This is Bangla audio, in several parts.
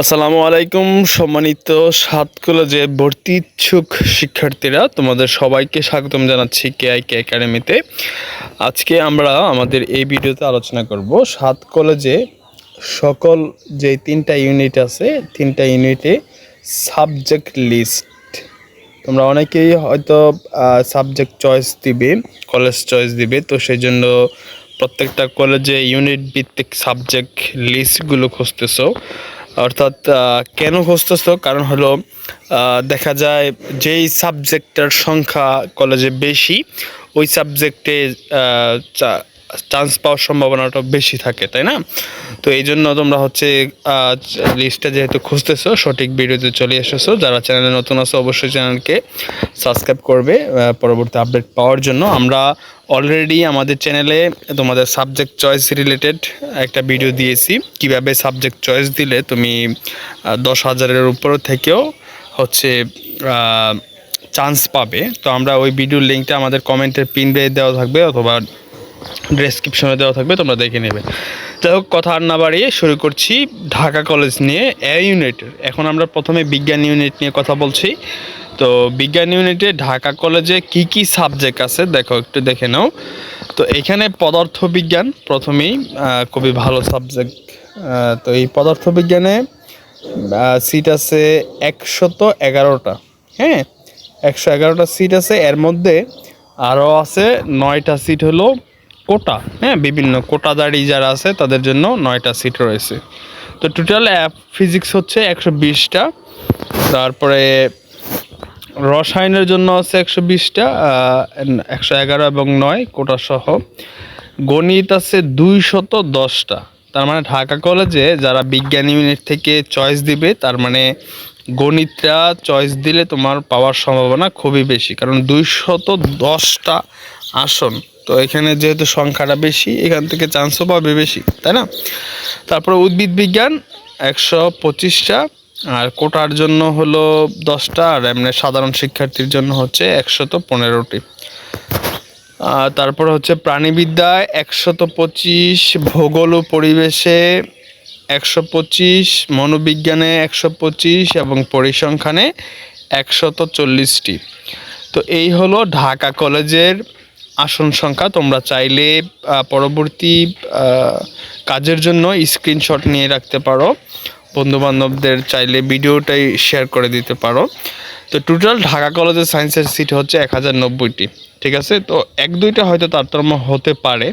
আসসালামু আলাইকুম, সম্মানিত সাত কলেজে ভর্তি ইচ্ছুক শিক্ষার্থীরা, তোমাদের সবাইকে স্বাগতম জানাচ্ছি কে একাডেমিতে আজকে আমরা আমাদের এই ভিডিওতে আলোচনা করব সাত কলেজে সকল যে তিনটা ইউনিট আছে, তিনটা ইউনিটে সাবজেক্ট লিস্ট তোমরা অনেকেই হয়তো সাবজেক্ট চয়েস দিবে কলেজ চয়েস দিবে, তো সেই জন্য প্রত্যেকটা কলেজে ইউনিট ভিত্তিক সাবজেক্ট লিস্টগুলো খুঁজতেছো। অর্থাৎ কেন হস্তস্থ কারণ হলো দেখা যায় যেই সাবজেক্টের সংখ্যা কলেজে বেশি ওই সাবজেক্টে চান্স পাওয়ার সম্ভাবনাটা বেশি থাকে, তাই না? তো এই জন্য তোমরা হচ্ছে লিস্টটা যেহেতু খুঁজতেছো, সঠিক ভিডিওতে চলে এসেছ, যারা চ্যানেলে নতুন আছো, অবশ্যই চ্যানেলকে সাবস্ক্রাইব করবে পরবর্তী আপডেট পাওয়ার জন্য। আমরা অলরেডি আমাদের চ্যানেলে তোমাদের সাবজেক্ট চয়েস রিলেটেড একটা ভিডিও দিয়েছি। কীভাবে সাবজেক্ট চয়েস দিলে তুমি দশ হাজারের উপর থেকেও হচ্ছে চান্স পাবে। তো আমরা ওই ভিডিওর লিঙ্কটা আমাদের কমেন্টের পিন দেওয়া থাকবে, অথবা ডেসক্রিপশনে দেওয়া থাকবে, তোমরা দেখে নেবে। যাই হোক, কথা আর না বাড়িয়ে শুরু করছি ঢাকা কলেজ নিয়ে এ ইউনিটের এখন আমরা প্রথমে বিজ্ঞান ইউনিট নিয়ে কথা বলছি। তো বিজ্ঞান ইউনিটে ঢাকা কলেজে কি কি সাবজেক্ট আছে, দেখো, একটু দেখে নাও। তো এখানে পদার্থবিজ্ঞান প্রথমেই খুবই ভালো সাবজেক্ট তো এই পদার্থবিজ্ঞানে সিট আছে একশত এগারোটা। হ্যাঁ একশো এগারোটা সিট আছে। এর মধ্যে আরও আছে, নয়টা সিট হলো কোটা হ্যাঁ বিভিন্ন কোটাদারি যারা আছে তাদের জন্য নয়টা সিট রয়েছে। তো টোটাল অ্যাপ ফিজিক্স হচ্ছে একশো বিশটা, তারপরে রসায়নের জন্য আছে একশো বিশটা একশো এগারো এবং নয় কোটা সহ। গণিত আছে দুইশত দশটা, তার মানে ঢাকা কলেজে যারা বিজ্ঞান ইউনিট থেকে চয়েস দিবে, তার মানে গণিতটা চয়েস দিলে তোমার পাওয়ার সম্ভাবনা খুবই বেশি, কারণ দুইশত দশটা আসন এখানে যেহেতু সংখ্যাটা বেশি, এখান থেকে চান্সও পাবে বেশি, তাই না? তারপরে উদ্ভিদ বিজ্ঞান, একশো পঁচিশটা, আর কোটার জন্য হলো দশটা, আর এমনি সাধারণ শিক্ষার্থীর জন্য হচ্ছে একশত পনেরোটি। তারপর হচ্ছে প্রাণীবিদ্যায় একশত পঁচিশ, ভূগোল ও পরিবেশে একশো পঁচিশ, মনোবিজ্ঞানে একশো পঁচিশ, এবং পরিসংখ্যানে একশত চল্লিশটি। তো এই হলো ঢাকা কলেজের আসন সংখ্যা, তোমরা চাইলে পরবর্তী কাজের জন্য স্ক্রিনশট নিয়ে রাখতে পারো। বন্ধুবান্ধবদের চাইলে ভিডিওটাই শেয়ার করে দিতে পারো। তো টোটাল ঢাকা কলেজের সায়েন্সের সিট হচ্ছে এক হাজার নব্বইটি, ঠিক আছে? তো এক দুইটা হয়তো তারতম্য হতে পারে।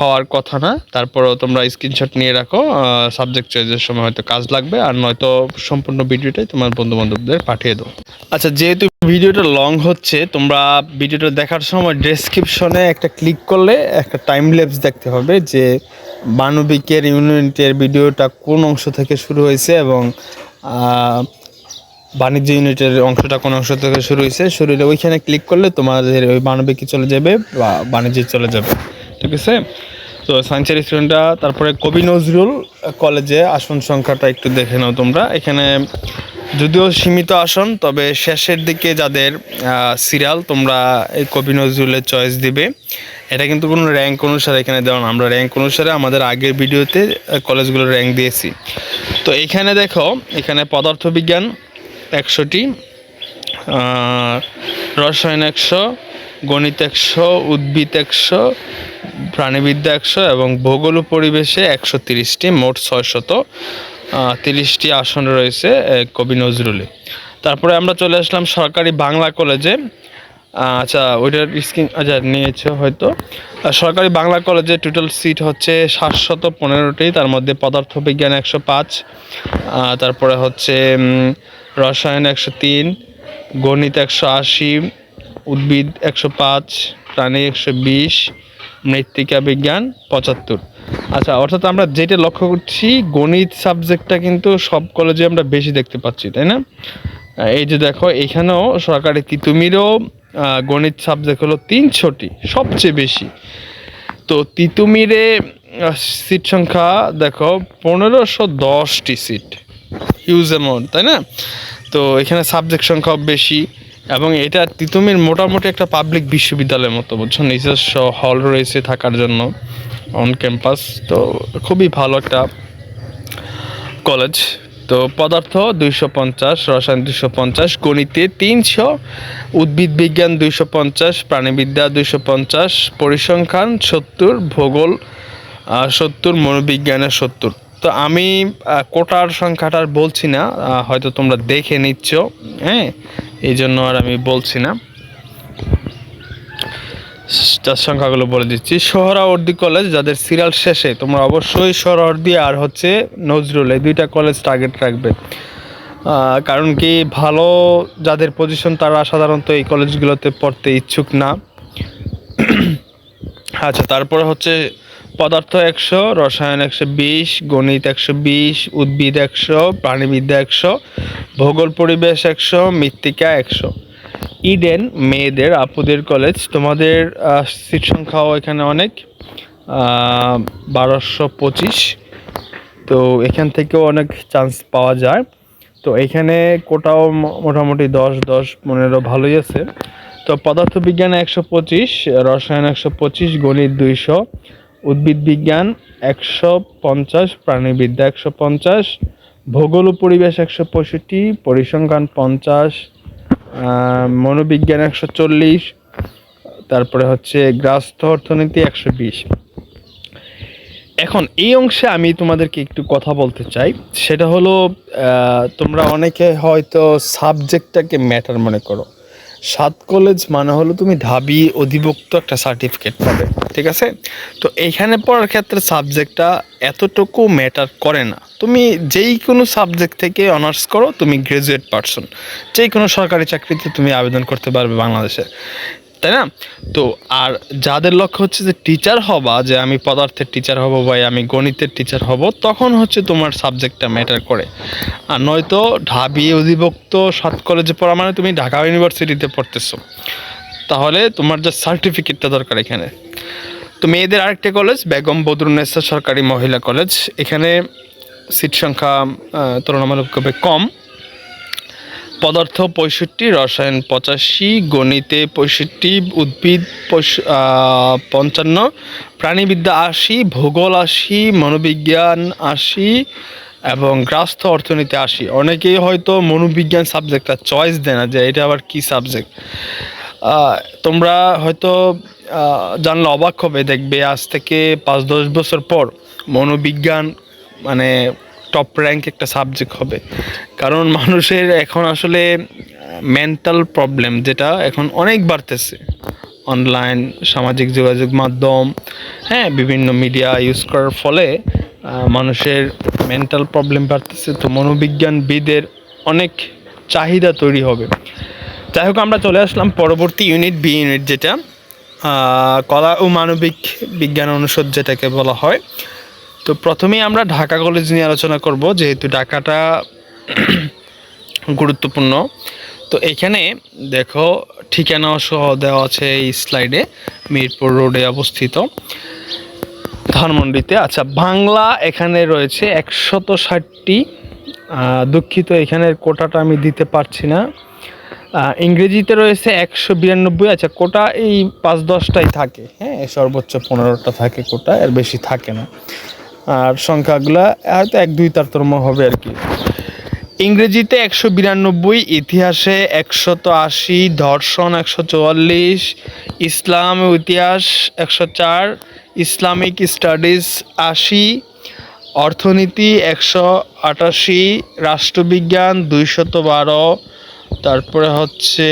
হওয়ার কথা না। তারপরেও তোমরা স্ক্রিনশট নিয়ে রাখো। সাবজেক্ট চয়েসের সময় হয়তো কাজ লাগবে। আর নয়তো সম্পূর্ণ ভিডিওটাই তোমার বন্ধু বান্ধবদের পাঠিয়ে দাও আচ্ছা যেহেতু ভিডিওটা লং হচ্ছে, তোমরা ভিডিওটা দেখার সময় ডেসক্রিপশনে একটা ক্লিক করলে একটা টাইম লেপস দেখতে হবে যে মানবিকের ইউনিটের ভিডিওটা কোন অংশ থেকে শুরু হয়েছে এবং বাণিজ্য ইউনিটের অংশটা কোন অংশ থেকে শুরু হয়েছে। শুরু হলে ওইখানে ক্লিক করলে তোমাদের ওই মানবিকে চলে যাবে বা বাণিজ্যে চলে যাবে। ঠিক আছে? তো সায়েন্সের স্টুডেন্টরা, তারপরে কবি নজরুল কলেজে আসন সংখ্যাটা একটু দেখে নাও তোমরা। এখানে যদিও সীমিত আসন, তবে শেষের দিকে যাদের সিরিয়াল, তোমরা এই কবি নজরুলের চয়েস দিবে। এটা কিন্তু কোনো র্যাঙ্ক অনুসারে এখানে দেওয়া না। আমরা র্যাঙ্ক অনুসারে আমাদের আগের ভিডিওতে কলেজগুলোর র্যাঙ্ক দিয়েছি। তো এখানে দেখো, এখানে পদার্থবিজ্ঞান একশোটি রসায়ন একশো, গণিত একশো, উদ্ভিদ একশো প্রাণীবিদ্যা একশো এবং ভূগোল ও পরিবেশে একশো তিরিশটি, মোট ছয়শত তিরিশটি আসন রয়েছে কবি নজরুলে। তারপরে আমরা চলে আসলাম সরকারি বাংলা কলেজে। আচ্ছা ওইটার স্ক্রিন আচ্ছা নিয়েছো হয়তো। সরকারি বাংলা কলেজে টোটাল সিট হচ্ছে সাতশত পনেরোটি, তার মধ্যে পদার্থবিজ্ঞান একশো পাঁচ তারপরে হচ্ছে রসায়ন একশো তিন, গণিত একশো আশি, উদ্ভিদ একশো পাঁচ, প্রাণী একশো বিশ মৃত্তিকা বিজ্ঞান পঁচাত্তর। আচ্ছা অর্থাৎ আমরা যেটা লক্ষ্য করছি, গণিত সাবজেক্টটা কিন্তু সব কলেজে আমরা বেশি দেখতে পাচ্ছি, তাই না? এই যে দেখো, এখানেও সরকারি তিতুমিরও গণিত সাবজেক্ট হলো তিনশোটি, সবচেয়ে বেশি। তো তিতুমিরে সিট সংখ্যা দেখো, পনেরোশো দশটি সিট হিউজ অ্যামাউন্ট তাই না? তো এখানে সাবজেক্ট সংখ্যাও বেশি। এবং এটা তিতুমির মোটামুটি একটা পাবলিক বিশ্ববিদ্যালয়ের মতো, বুঝছ? নিজস্ব হল রয়েছে থাকার জন্য অন ক্যাম্পাস তো খুবই ভালো একটা কলেজ তো পদার্থ দুইশো পঞ্চাশ, রসায়ন দুইশো পঞ্চাশ, গণিতে তিনশো, উদ্ভিদ বিজ্ঞান দুইশো পঞ্চাশ, প্রাণীবিদ্যা দুইশো পঞ্চাশ, পরিসংখ্যান সত্তর, ভূগোল সত্তর, মনোবিজ্ঞানের সত্তর। তো আমি কোটার সংখ্যাটা বলছি না হয়তো তোমরা দেখে নিচ্ছ হ্যাঁ? এই জন্য আর আমি বলছি না। যার সংখ্যাগুলো বলে দিচ্ছি সোহরাওয়ার্দী কলেজ যাদের সিরিয়াল শেষে, তোমরা অবশ্যই সোহরাওয়ার্দী আর হচ্ছে নজরুল, এই দুইটা কলেজ টার্গেট রাখবে। কারণ কি, ভালো যাদের পজিশন তারা সাধারণত এই কলেজগুলোতে পড়তে ইচ্ছুক না। আচ্ছা তারপরে হচ্ছে পদার্থ একশো, রসায়ন একশো বিশ, গণিত একশো বিশ, উদ্ভিদ একশো, প্রাণীবিদ্যা একশো, ভূগোল পরিবেশ একশো, মৃত্তিকা একশো। ইডেন মেয়েদের আপুদের কলেজ তোমাদের সিট সংখ্যাও এখানে অনেক বারোশো পঁচিশ। তো এখান থেকেও অনেক চান্স পাওয়া যায়। তো এখানে কোটাও মোটামুটি দশ দশ, পনেরো ভালোই আছে। তো পদার্থবিজ্ঞান একশো পঁচিশ, রসায়ন একশো পঁচিশ, গণিত দুইশো উদ্ভিদ বিজ্ঞান একশো পঞ্চাশ, প্রাণীবিদ্যা একশো পঞ্চাশ, ভূগোল পরিবেশ একশো পঁয়ষট্টি, পরিসংখ্যান পঞ্চাশ মনোবিজ্ঞান একশো চল্লিশ, তারপরে হচ্ছে গ্রাস্থ অর্থনীতি একশো বিশ। এখন এই অংশে আমি তোমাদেরকে একটু কথা বলতে চাই। সেটা হলো তোমরা অনেকে হয়তো সাবজেক্টটাকে ম্যাটার মনে করো। সাত কলেজ মানে হলো তুমি ঢাবি অধিভুক্ত একটা সার্টিফিকেট পাবে, ঠিক আছে? তো এইখানে পড়ার ক্ষেত্রে সাবজেক্টটা এতটুকু ম্যাটার করে না। তুমি যেই কোনো সাবজেক্ট থেকে অনার্স করো, তুমি গ্র্যাজুয়েট পারসন যেই কোনো সরকারি চাকরিতে তুমি আবেদন করতে পারবে বাংলাদেশে। তাই না? তো আর যাদের লক্ষ্য হচ্ছে যে টিচার হবা, যে আমি পদার্থের টিচার হব বা আমি গণিতের টিচার হব, তখন হচ্ছে তোমার সাবজেক্টটা ম্যাটার করে। আর নয়তো ঢাবি অধিভুক্ত সাত কলেজে পড়া মানে তুমি ঢাকা ইউনিভার্সিটিতে পড়তেছো। তাহলে তোমার যে সার্টিফিকেটটা দরকার এখানে। তো মেয়েদের আরেকটা কলেজ বেগম বদরুন্নেসা সরকারি মহিলা কলেজ এখানে সিট সংখ্যা তুলনামূলকভাবে কম। পদার্থ পঁয়ষট্টি, রসায়ন পঁচাশি, গণিতে পঁয়ষট্টি, উদ্ভিদ পঞ্চান্ন, প্রাণীবিদ্যা আশি, ভূগোল আশি, মনোবিজ্ঞান আশি এবং গ্রাস্থ অর্থনীতি আশি। অনেকেই হয়তো মনোবিজ্ঞান সাবজেক্টটা চয়েস দেয় না যে এটা আবার কি সাবজেক্ট তোমরা হয়তো জানলে অবাক হবে, দেখবে আজ থেকে পাঁচ দশ বছর পর মনোবিজ্ঞান মানে টপ র্যাঙ্ক একটা সাবজেক্ট হবে। কারণ মানুষের এখন আসলে মেন্টাল প্রবলেম যেটা এখন অনেক বাড়তেছে। অনলাইন সামাজিক যোগাযোগ মাধ্যম হ্যাঁ বিভিন্ন মিডিয়া ইউজ করার ফলে মানুষের মেন্টাল প্রবলেম বাড়তেছে। তো মনোবিজ্ঞানবিদের অনেক চাহিদা তৈরি হবে। যাই হোক, আমরা চলে আসলাম পরবর্তী ইউনিট বি ইউনিট যেটা কলা ও মানবিক বিজ্ঞান অনুষদ যেটাকে বলা হয়। তো প্রথমেই আমরা ঢাকা কলেজ নিয়ে আলোচনা করব, যেহেতু ঢাকাটা গুরুত্বপূর্ণ। তো এখানে দেখো ঠিকানা সহ দেওয়া আছে এই স্লাইডে মিরপুর রোডে অবস্থিত। ধানমন্ডিতে। আচ্ছা বাংলা এখানে রয়েছে একশত ষাটটি। দুঃখিত, এখানের কোটাটা আমি দিতে পারছি না। ইংরেজিতে রয়েছে একশো বিরানব্বই। আচ্ছা কোটা এই পাঁচ দশটাই থাকে হ্যাঁ? সর্বোচ্চ পনেরোটা থাকে কোটা, এর বেশি থাকে না। আর সংখ্যাগুলা হয়তো এক, দুই তারতম্য হবে আর কি। ইংরেজিতে একশো বিরানব্বই, ইতিহাসে একশত আশি, ধর্ষণ একশো চুয়াল্লিশ, ইসলাম ইতিহাস একশো চার, ইসলামিক স্টাডিজ আশি, অর্থনীতি একশো আটাশি, রাষ্ট্রবিজ্ঞান দুইশত বারো, তারপরে হচ্ছে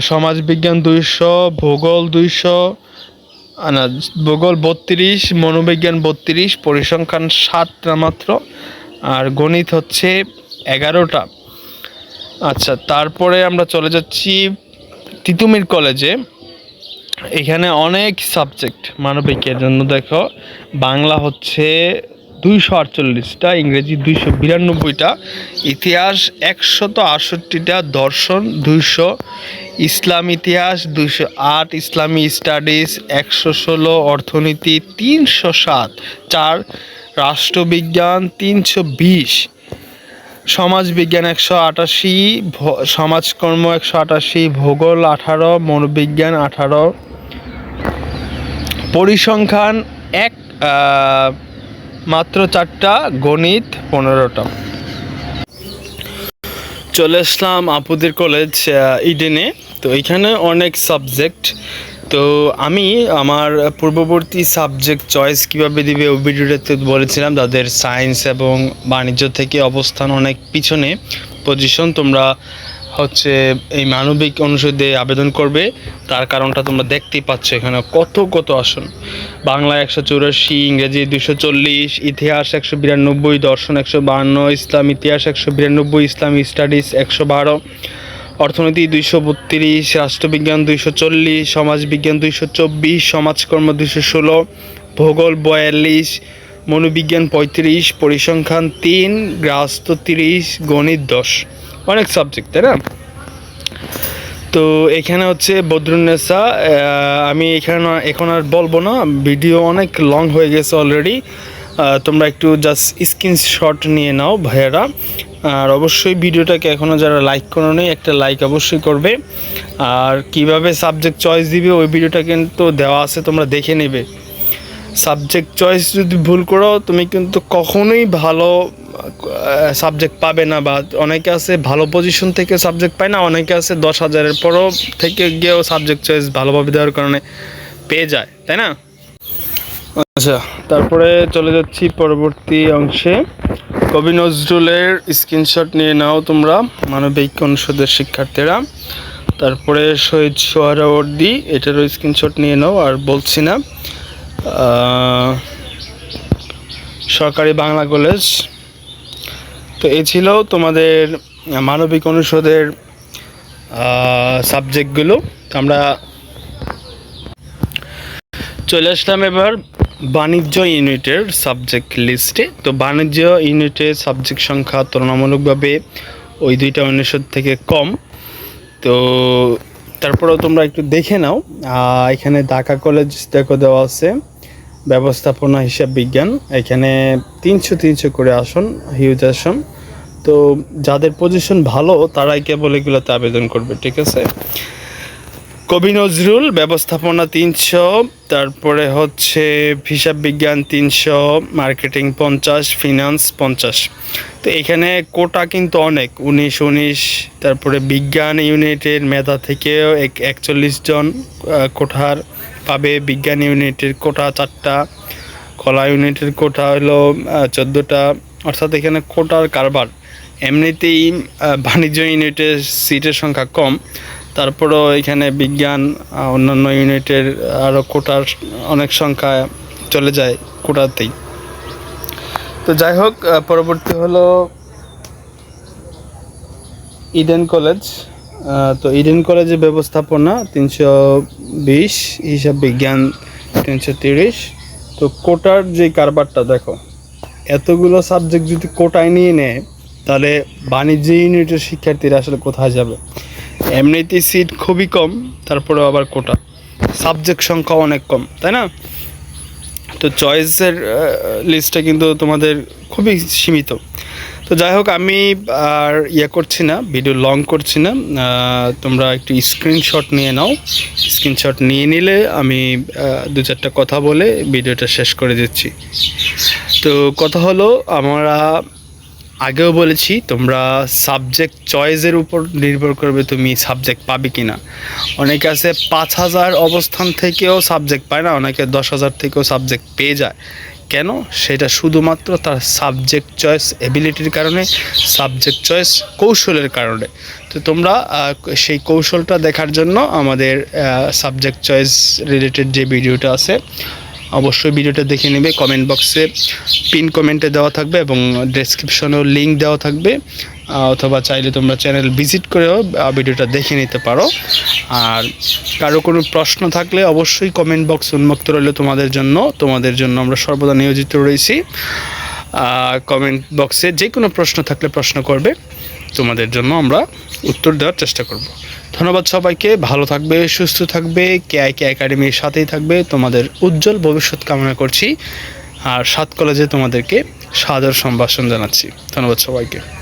সমাজবিজ্ঞান দুইশো, ভূগোল দুইশো না ভূগোল বত্রিশ, মনোবিজ্ঞান বত্রিশ, পরিসংখ্যান সাতটা মাত্র, আর গণিত হচ্ছে এগারোটা। আচ্ছা তারপরে আমরা চলে যাচ্ছি তিতুমির কলেজে। এখানে অনেক সাবজেক্ট মানবিকের জন্য। দেখো, বাংলা হচ্ছে দুইশো আটচল্লিশটা, ইংরেজি দুইশো বিরানব্বইটা, ইতিহাস একশত আটষট্টিটা, দর্শন দুইশো, ইসলাম ইতিহাস দুইশো আট, ইসলামী স্টাডিজ একশো ষোলো, অর্থনীতি তিনশো সাত, চার রাষ্ট্রবিজ্ঞান তিনশো বিশ, সমাজবিজ্ঞান একশো আটাশি সমাজকর্ম একশো আটাশি, ভূগোল আঠারো, মনোবিজ্ঞান আঠারো, পরিসংখ্যান এক মাত্র চারটা, গণিত পনেরোটা। চলে আসলাম আপুদের কলেজ ইডেনে। তো এখানে অনেক সাবজেক্ট তো আমি আমার পূর্ববর্তী সাবজেক্ট চয়েস কীভাবে দিবে ওই ভিডিওটাতে বলেছিলাম, তাদের সায়েন্স এবং বাণিজ্য থেকে অবস্থান অনেক পিছনে। পজিশন তোমরা হচ্ছে এই মানবিক অনুষদে আবেদন করবে। তার কারণটা তোমরা দেখতেই পাচ্ছ এখানে কত কত আসন। বাংলা একশো চৌরাশি, ইংরেজি দুশো চল্লিশ, ইতিহাস একশো বিরানব্বই, দর্শন একশো বাহান্ন, ইসলাম ইতিহাস একশো বিরানব্বই, ইসলাম স্টাডিজ একশো বারো, অর্থনীতি দুইশো বত্রিশ, রাষ্ট্রবিজ্ঞান দুইশো চল্লিশ, সমাজবিজ্ঞান দুইশো চব্বিশ, সমাজকর্ম দুইশো ষোলো, ভূগোল বয়াল্লিশ, মনোবিজ্ঞান পঁয়ত্রিশ, পরিসংখ্যান তিন গ্রাস্ত তিরিশ, গণিত দশ। অনেক সাবজেক্ট তাই না? তো এখানে হচ্ছে বদরুন্নেসা আমি এখানে এখন আর বলব না ভিডিও অনেক লং হয়ে গেছে অলরেডি তোমরা একটু জাস্ট স্ক্রিনশট নিয়ে নাও ভাইয়েরা। আর অবশ্যই ভিডিওটাকে এখনও যারা লাইক করো নেই, একটা লাইক অবশ্যই করবে। আর কীভাবে সাবজেক্ট চয়েস দিবে, ওই ভিডিওটা কিন্তু দেওয়া আছে, তোমরা দেখে নেবে। সাবজেক্ট চয়েস যদি ভুল করো, তুমি কিন্তু কখনোই ভালো সাবজেক্ট পাবে না বা অনেকে আছে ভালো পজিশন থেকে সাবজেক্ট পায় না, অনেকে আছে দশ হাজারের পরও থেকে গিয়েও সাবজেক্ট চয়েস ভালোভাবে দেওয়ার কারণে পেয়ে যায়, তাই না? আচ্ছা তারপরে চলে যাচ্ছি পরবর্তী অংশে। কবি নজরুলের স্ক্রিনশট নিয়ে নাও তোমরা, মানবিক অনুষদের শিক্ষার্থীরা। তারপরে শহীদ সোহরাওয়ার্দী, এটারও স্ক্রিনশট নিয়ে নাও, আর বলছি না সরকারি বাংলা কলেজ তো এই ছিল তোমাদের মানবিক অনুষদের সাবজেক্টগুলো। আমরা চলে আসলাম এবার বাণিজ্য ইউনিটের সাবজেক্ট লিস্টে। তো বাণিজ্য ইউনিটের সাবজেক্ট সংখ্যা তুলনামূলকভাবে ওই দুইটা অনুষদ থেকে কম। তো তারপরেও তোমরা একটু দেখে নাও। এখানে ঢাকা কলেজ দেখো দেওয়া আছে। ব্যবস্থাপনা হিসাব বিজ্ঞান, এখানে তিনশো তিনশো করে আসন হিউজ আসন। তো যাদের পজিশন ভালো, তারাই কেবল এগুলোতে আবেদন করবে, ঠিক আছে? কবি নজরুল, ব্যবস্থাপনা তিনশো, তারপরে হচ্ছে হিসাব বিজ্ঞান তিনশো, মার্কেটিং পঞ্চাশ ফিনান্স পঞ্চাশ। তো এখানে কোটা কিন্তু অনেক, উনিশ উনিশ, তারপরে বিজ্ঞান ইউনিটের মেধা থেকেও এক একচল্লিশ জন কোঠার পাবে বিজ্ঞান ইউনিটের কোটা চারটা, কলা ইউনিটের কোটা হলো চোদ্দোটা। অর্থাৎ এখানে কোটার কারবার। এমনিতেই বাণিজ্য ইউনিটের সিটের সংখ্যা কম। তারপরেও এখানে বিজ্ঞান অন্যান্য ইউনিটের আরও কোটার অনেক সংখ্যা চলে যায় কোটাতেই। তো যাই হোক পরবর্তী হলো ইডেন কলেজ। তো ইডেন কলেজের ব্যবস্থাপনা তিনশো বিশ, হিসাব বিজ্ঞান তিনশো তিরিশ। তো কোটার যে কারবারটা, দেখো, এতগুলো সাবজেক্ট যদি কোটায় নিয়ে নেয়, তাহলে বাণিজ্য ইউনিটের শিক্ষার্থীরা আসলে কোথায় যাবে? এমনিতেই সিট খুবই কম, তারপরেও আবার কোটা। সাবজেক্ট সংখ্যা অনেক কম, তাই না? তো চয়েসের লিস্টটা কিন্তু তোমাদের খুবই সীমিত। তো যাই হোক আমি আর ইয়ে করছি না ভিডিও লং করছি না। তোমরা একটু স্ক্রিনশট নিয়ে নাও। স্ক্রিনশট নিয়ে নিলে আমি দু চারটা কথা বলে ভিডিওটা শেষ করে দিচ্ছি। তো কথা হলো, আমরা আগেও বলেছি, তোমরা সাবজেক্ট চয়েসের উপর নির্ভর করবে তুমি সাবজেক্ট পাবে কি না অনেকে আছে পাঁচ হাজার অবস্থান থেকেও সাবজেক্ট পায় না, অনেকে দশ হাজার থেকেও সাবজেক্ট পেয়ে যায়। কেন? সেটা শুধুমাত্র তার সাবজেক্ট চয়েস এবিলিটির কারণে সাবজেক্ট চয়েস কৌশলের কারণে। তো তোমরা সেই কৌশলটা দেখার জন্য আমাদের সাবজেক্ট চয়েস রিলেটেড যে ভিডিওটা আছে, অবশ্যই ভিডিওটা দেখে নেবে। কমেন্ট বক্সে পিন কমেন্টে দেওয়া থাকবে এবং ডেসক্রিপশনেও লিঙ্ক দেওয়া থাকবে। অথবা চাইলে তোমরা চ্যানেল ভিজিট করেও ভিডিওটা দেখে নিতে পারো। আর কারও কোনো প্রশ্ন থাকলে অবশ্যই কমেন্ট বক্স উন্মুক্ত রইলে তোমাদের জন্য। তোমাদের জন্য আমরা সর্বদা নিয়োজিত রয়েছি। কমেন্ট বক্সে যে কোনো প্রশ্ন থাকলে প্রশ্ন করবে। তোমাদের জন্য আমরা উত্তর দেওয়ার চেষ্টা করব। ধন্যবাদ সবাইকে। ভালো থাকবে, সুস্থ থাকবে কে আই কে একাডেমির সাথেই থাকবে। তোমাদের উজ্জ্বল ভবিষ্যৎ কামনা করছি। আর সাত কলেজে তোমাদেরকে সাদর সম্ভাষণ জানাচ্ছি। ধন্যবাদ সবাইকে।